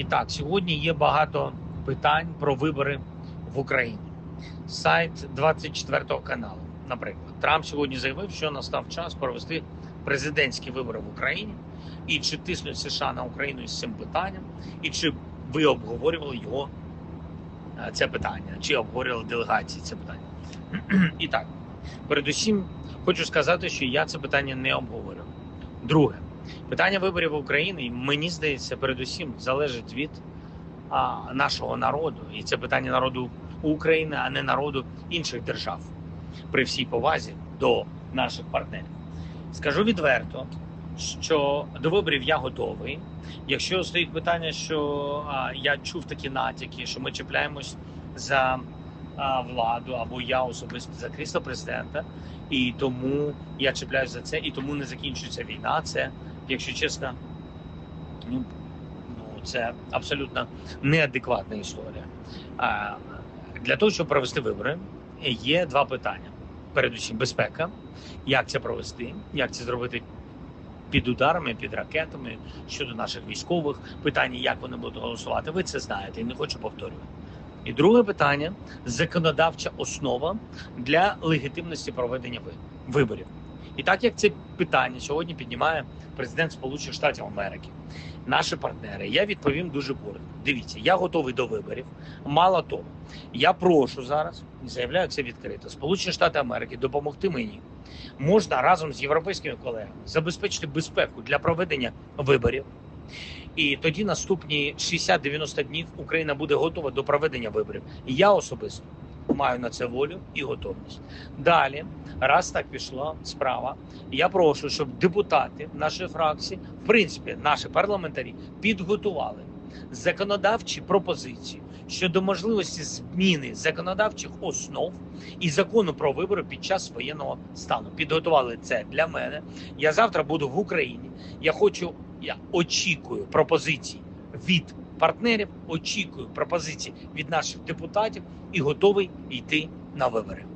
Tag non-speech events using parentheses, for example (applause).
І так, сьогодні є багато питань про вибори в Україні. Сайт 24 каналу, наприклад, Трамп сьогодні заявив, що настав час провести президентські вибори в Україні. І чи тиснуть США на Україну із цим питанням, і чи ви обговорювали його е, це питання, чи обговорювали делегації це питання? (clears throat) І так, передусім, хочу сказати, що я це питання не обговорював. Друге, питання виборів в Україні, мені здається, передусім залежить від а, нашого народу, і це питання народу України, а не народу інших держав, при всій повазі до наших партнерів. Скажу відверто, що до виборів я готовий. Якщо стоїть питання, що а, я чув такі натяки, що ми чіпляємось за а, владу або я особисто за крісло президента, і тому я чіпляюсь за це, і тому не закінчується війна. Це, якщо чесно, ну, ну це абсолютно неадекватна історія. А, для того, щоб провести вибори, є два питання: передусім, безпека, як це провести, як це зробити під ударами, під ракетами щодо наших військових питання, як вони будуть голосувати. Ви це знаєте і не хочу повторювати. І друге питання законодавча основа для легітимності проведення виборів. І так як це питання сьогодні піднімає президент Сполучених Штатів Америки, наші партнери, я відповім дуже коротко. Дивіться, я готовий до виборів. Мало того, я прошу зараз і заявляю це відкрито. Сполучені Штати Америки допомогти мені можна разом з європейськими колегами забезпечити безпеку для проведення виборів. І тоді наступні 60-90 днів Україна буде готова до проведення виборів. І я особисто маю на це волю і готовність. Далі, раз так пішла справа, я прошу, щоб депутати нашої фракції, в принципі, наші парламентарі, підготували законодавчі пропозиції щодо можливості зміни законодавчих основ і закону про вибори під час воєнного стану. Підготували це для мене. Я завтра буду в Україні. Я хочу, я очікую пропозицій від партнерів, очікую пропозицій від наших депутатів і готовий йти на вибори.